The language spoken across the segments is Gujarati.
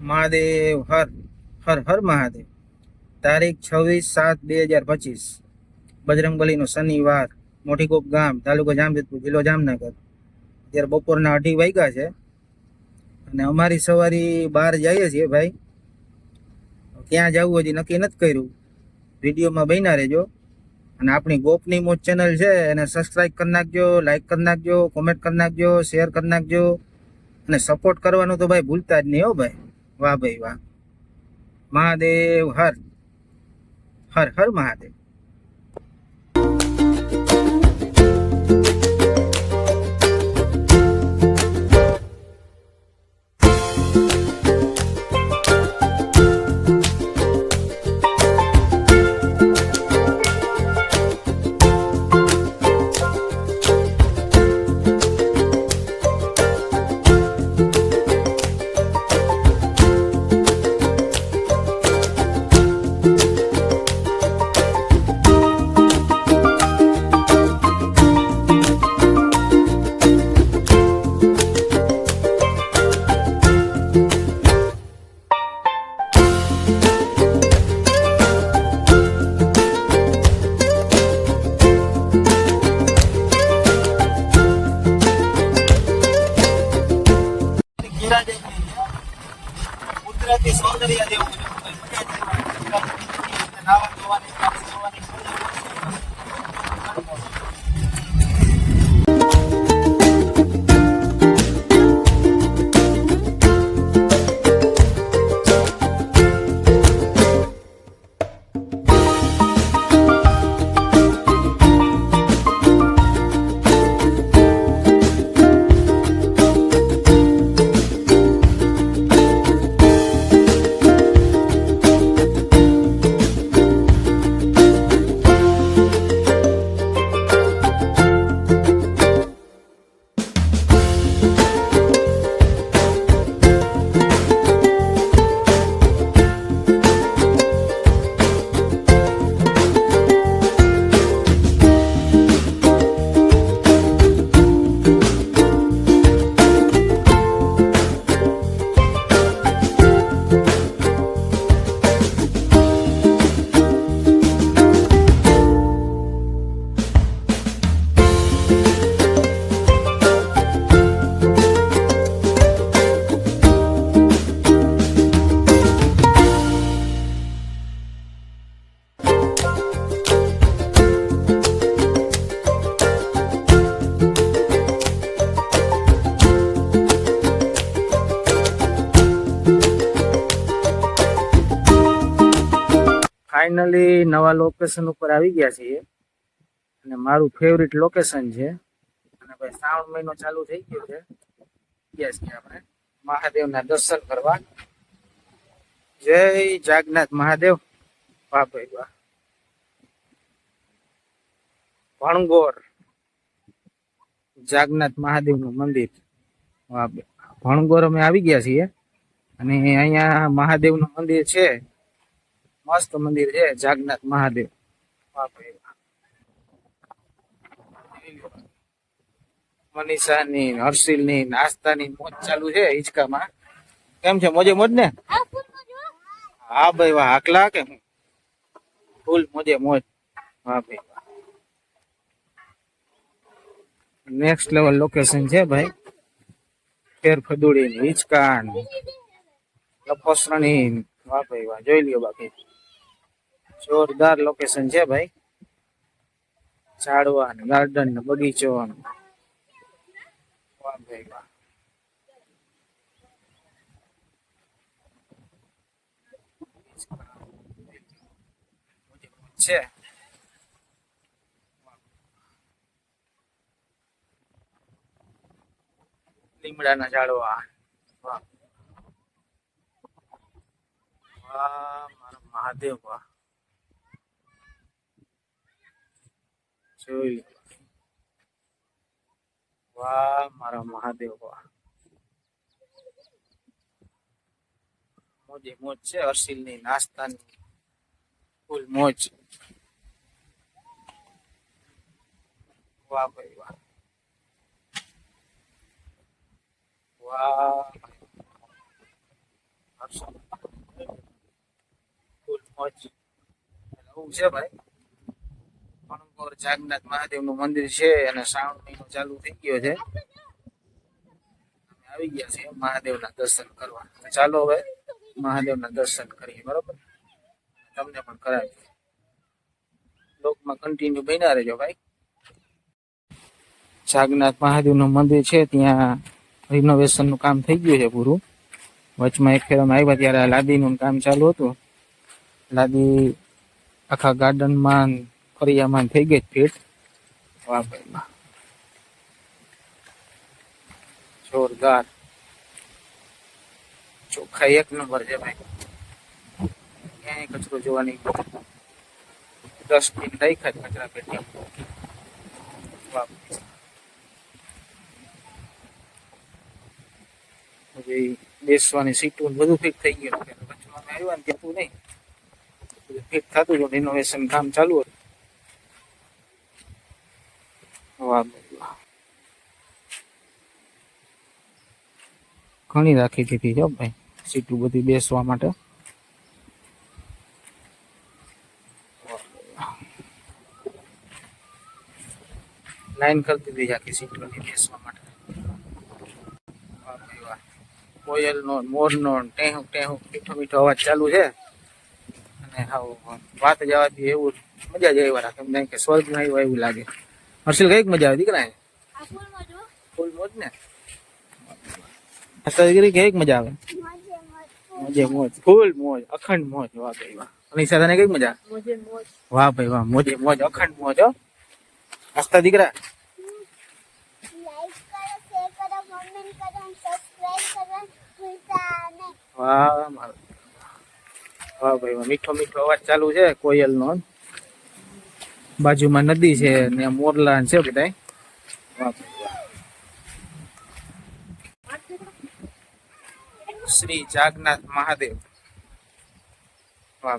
મહાદેવ, હર હર હર મહાદેવ. તારીખ છવ્વીસ સાત બે હજાર પચીસ. બજરંગબલીનો શનિવાર મોટીકોપ ગામ, તાલુકો જામજતપુર જિલ્લો જામનગર. અત્યારે બપોરના અઢી વાગ્યા છે. અને અમારી સવારી બહાર જઈએ છીએ ભાઈ. ક્યાં જવું હજી નક્કી નથી કર્યું. વિડીયોમાં બન્યા રહેજો. અને આપણી ગોપની મોજ ચેનલ છે એને સબસ્ક્રાઇબ કરી નાખજો લાઈક કરી નાખજો કોમેન્ટ કરી નાખજો શેર કરી નાખજો. અને સપોર્ટ કરવાનું તો ભાઈ ભૂલતા જ નહીં હો ભાઈ. વાહ ભાઈ વાહ. મહાદેવ હર. હર હર મહાદેવ. ફાઇનલી નવા લોકેશન ઉપર આવી ગયા છીએ. અને મારું ફેવરિટ લોકેશન છે. અને ભાઈ શ્રાવણ મહિનો ચાલુ થઈ ગયો છે. ગયા છીએ આપણે. મહાદેવના દર્શન કરવા. જય જાગનાથ મહાદેવ. વાહ ભાઈ વાહ. ભણગોર જાગનાથ મહાદેવનું મંદિર. ભણગોર અમે આવી ગયા છીએ. અને અહીંયા મહાદેવનું મંદિર છે. મસ્ત મંદિર છે, જાગનાથ મહાદેવ. મનીષા ની હર્ષિલની નાસ્તા નાસ્તાની મોજ ચાલુ છે હિંચકામાં. કેમ છે, મોજે મોજ ને? હા, ભાઈ, વાહ આકલા કે ફૂલ મોજે મોજ. હા ભાઈ નેક્સ્ટ લેવલ લોકેશન છે, ભાઈ. ફેર ફદુડી હિંચકાન લપોસરાની વાહ, ભાઈ, વાહ, જોઈ લ્યો બાકી. જોરદાર લોકેશન છે ભાઈ. ઝાડવા ને ગાર્ડન ને બગીચો છે. લીમડાના ઝાડવા. વાહ. વાહ, મારા મહાદેવ, વાહ. જોઈ. વાહ, મારા મહાદેવ, વાહ. મોજે મોજ છે હર્ષિલની નાસ્તાની, ફૂલ મોજ. વાહ ભાઈ, વાહ. વાહ ફૂલ મોજ. એવું છે ભાઈ? મણકોર જાગનાથ મહાદેવનું મંદિર છે અને શ્રાવણ મહિનો ચાલુ થઈ ગયો છે. આવી ગયા છે મહાદેવના દર્શન કરવા. ચાલો હવે મહાદેવના દર્શન કરીએ, બરોબર? તમને પણ કરાવી લોકમાં કન્ટિન્યુ બન્યા રહેજો ભાઈ. જાગનાથ મહાદેવનું મંદિર છે, ત્યાં રિનોવેશનનું કામ થઈ ગયું છે પૂરું. વચમાં એક ફેર આવ્યા ત્યારે આ લાદીનું કામ ચાલુ હતું. લાદી આખા ગાર્ડનમાં ફરિયામાં થઈ ગઈ ફીટ વાહ ભાઈ વાહ જોરદાર ચોખ્ખાઈ એક નંબર છે ભાઈ ક્યાંય કચરો જોવાની ડસ્ટબિન રાખ્યા જ કચરા પેટી વાહ પછી બેસવાની સીટો ને બધું ફિટ થઈ ગયું છે. વચમાં અમે આવ્યા ને ત્યાં તું નહીં બધું ફિટ થતું હતું રિનોવેશન કામ ચાલુ હતું વાહ ભાઈ વાહ ઘણી રાખી દીધી છે ભાઈ. સીટું બધી બેસવા માટે. લાઈન કરી દીધી છે આખી સીટોની બેસવા માટે. કોયલનો મોરનો ટેહું ટેહું મીઠો મીઠો અવાજ ચાલુ છે. અને હા વાત જવાથી એવું મજા જ એવા રાખે એમ કે સ્વર્ગમાં આવ્યું એવું લાગે. હર્ષિલ કંઈક મજા આવે દીકરા ફૂલ મોજ ને? હર્ષિલ કંઈક મજા આવે? મોજે મોજ ફૂલ મોજ અખંડ મોજ. વાહ ભાઈ વાહ. અનિશા તને કંઈક મજા વાહ ભાઈ વાહ મોજે મોજ અખંડ મોજ હો. હસતા દીકરા. કરો કરો કરો અને કરો વાહ મારો. વાહ ભાઈ વાહ મીઠો મીઠો અવાજ ચાલુ છે કોયલ નો બાજુમાં નદી છે ને મોરલા છે બધા. વાહ ભાઈ વાહ શ્રી જાગનાથ મહાદેવ. વાહ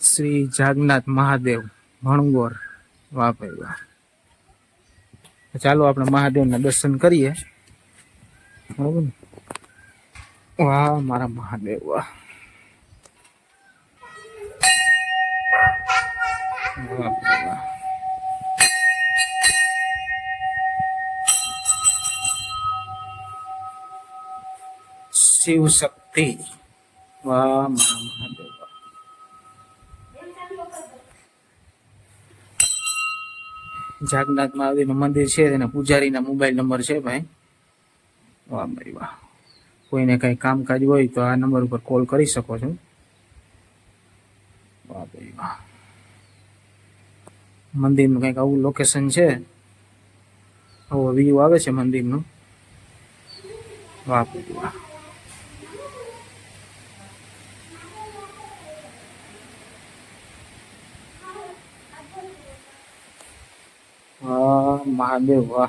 શ્રી જાગનાથ મહાદેવ, ભણગોર. વાપરે ચાલો આપણે મહાદેવના દર્શન કરીએ. બરાબર ને? વાહ, મારા મહાદેવ, વાહ. વાહ. ભાઈ વાહ શિવ શક્તિ. વાહ, મહાદેવ. જાગનાથ મહાદેવનું મંદિર છે, તેના પૂજારીના મોબાઈલ નંબર છે ભાઈ. વાહ ભાઈ, વાહ. કોઈને કઈ કામકાજ હોય તો આ નંબર ઉપર કોલ કરી શકો છો. વાહ, ભાઈ, વાહ. મંદિરનું કંઈક આવું લોકેશન છે? આવો વ્યૂ આવે છે મંદિરનું? વાહ, ભાઈ, વાહ. વાહ મહાદેવ, વાહ.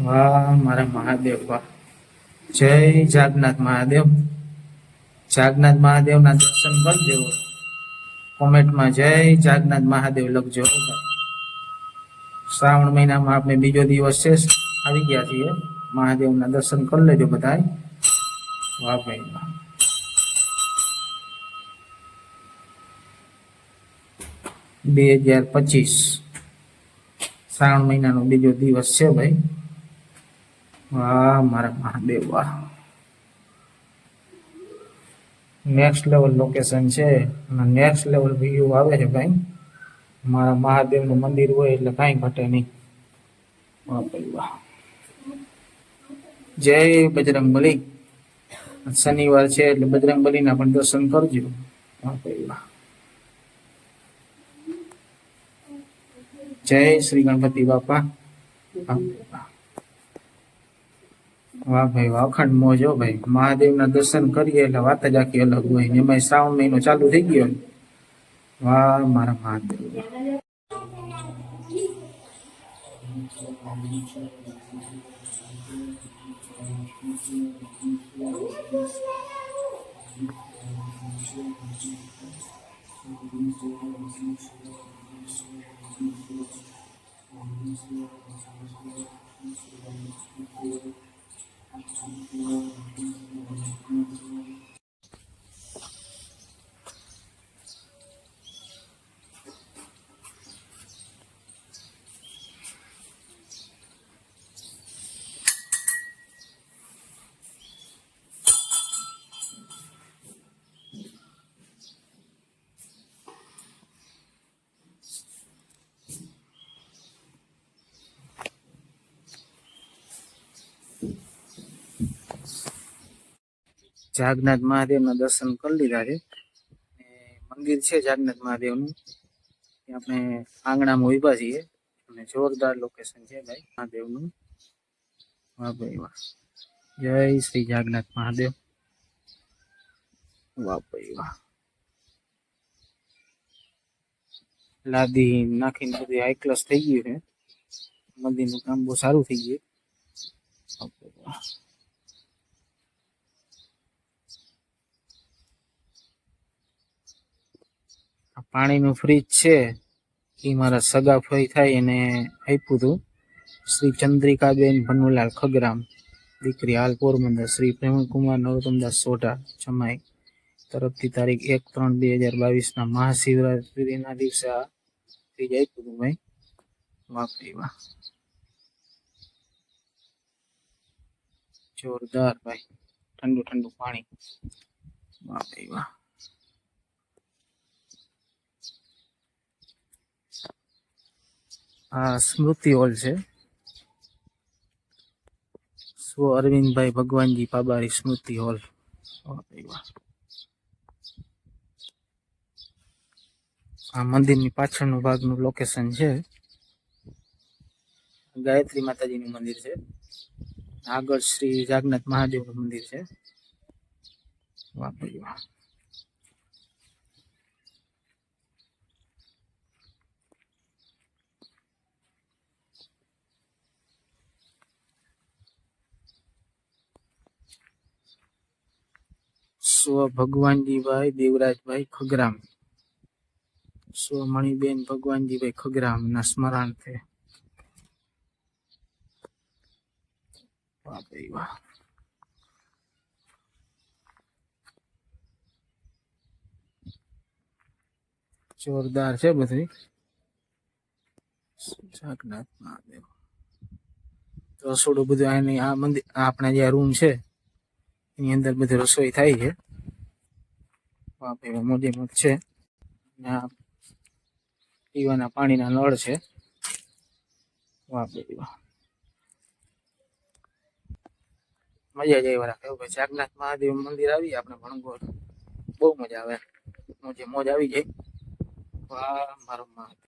વાહ, મારા મહાદેવ, વાહ. જય જાગનાથ મહાદેવ. જાગનાથ મહાદેવના દર્શન કરજો. કોમેન્ટમાં જય જાગનાથ મહાદેવ લખજો. શ્રાવણ મહિનામાં આપણે બીજો દિવસ છે. આવી ગયા છીએ. મહાદેવના દર્શન કરી લેજો બધા વાહ ભાઈ બે હજાર પચીસ. શ્રાવણ મહિનાનો બીજો દિવસ છે ભાઈ. વાહ, મારા મહાદેવ વાહ નેક્સ્ટ લેવલ લોકેશન છે. અને નેક્સ્ટ લેવલ વ્યૂ આવે છે ભાઈ. મારા મહાદેવનું મંદિર હોય એટલે કાંઈ ઘટે નહીં. વાહ વાહ. જય બજરંગ બલી શનિવાર છે એટલે બજરંગ બલીના પણ દર્શન કરજો. વાહ વાહ. જય શ્રી ગણપતિ બાપા. વાહ ભાઈ, વાહ. અખંડ મોજ ભાઈ. મહાદેવના દર્શન કરીએ એટલે વાત જ આખી અલગ હોય ને એમાં શ્રાવણ મહિનો ચાલુ થઈ ગયો વાહ, મારા મહાદેવ. Thank you. જાગનાથ મહાદેવના દર્શન કરી લીધા છે. મંદિર છે જાગનાથ મહાદેવનું. આપણે આંગણામાં ઊભા છીએ. અને જોરદાર લોકેશન છે ભાઈ, મહાદેવનું. વાહ ભાઈ વાહ. જય શ્રી જાગનાથ મહાદેવ. વાહ ભાઈ વાહ. લાદી નાખીને બધું હાઈ થઈ ગયું છે. મંદિરનું કામ બહુ સારું થઈ ગયું વાહ ભાઈ વાહ. આ પાણીનું ફ્રીજ છે, એ મારા સગા ફઈ થાય એને આપ્યું હતું શ્રી ચંદ્રિકાબેન ભનુલાલ ખગરામ. દીકરી હાલ પોરબંદર. શ્રી પ્રેમકુમાર નરોત્તમદાસ સોઢા, જમાઈ. તરફથી તારીખ એક ત્રણ બે હજાર બાવીસના મહાશિવરાત્રિના દિવસે આ ફ્રીજ આપ્યું હતું ભાઈ. વાપરી વાહ. જોરદાર ભાઈ. ઠંડુ ઠંડુ પાણી. વાહ ભાઈ વાહ આ સ્મૃતિ હોલ છે. સ્વ અરવિંદભાઈ ભગવાનજી પાબારી સ્મૃતિ હોલ. આ મંદિરની પાછળનું ભાગનું લોકેશન છે. ગાયત્રી માતાજીનું મંદિર છે. આગળ શ્રી જાગનાથ મહાદેવનું મંદિર છે. વાહ. સ્વ ભગવાનજીભાઈ દેવરાજભાઈ ખગરામ. સ્વ મણિબેન ભગવાનજીભાઈ ખગરામ ના સ્મરણાર્થે ભાઈ વાહ જોરદાર છે બધી. જાગનાથ મહાદેવ. રસોડું બધું આની આ મંદિર આપણા જે રૂમ છે, એની અંદર બધી રસોઈ થાય છે. વાહ, મોજે મોજ છે. પીવાના પાણીના નળ છે. વાપરી ભાઈ મજા જ આવી રાખે. ભાઈ જાગનાથ મહાદેવ મંદિર આવી આપણે ભણગોર બહુ મજા આવે. મોજે મોજ આવી જાય. વાહ મારો મહાદેવ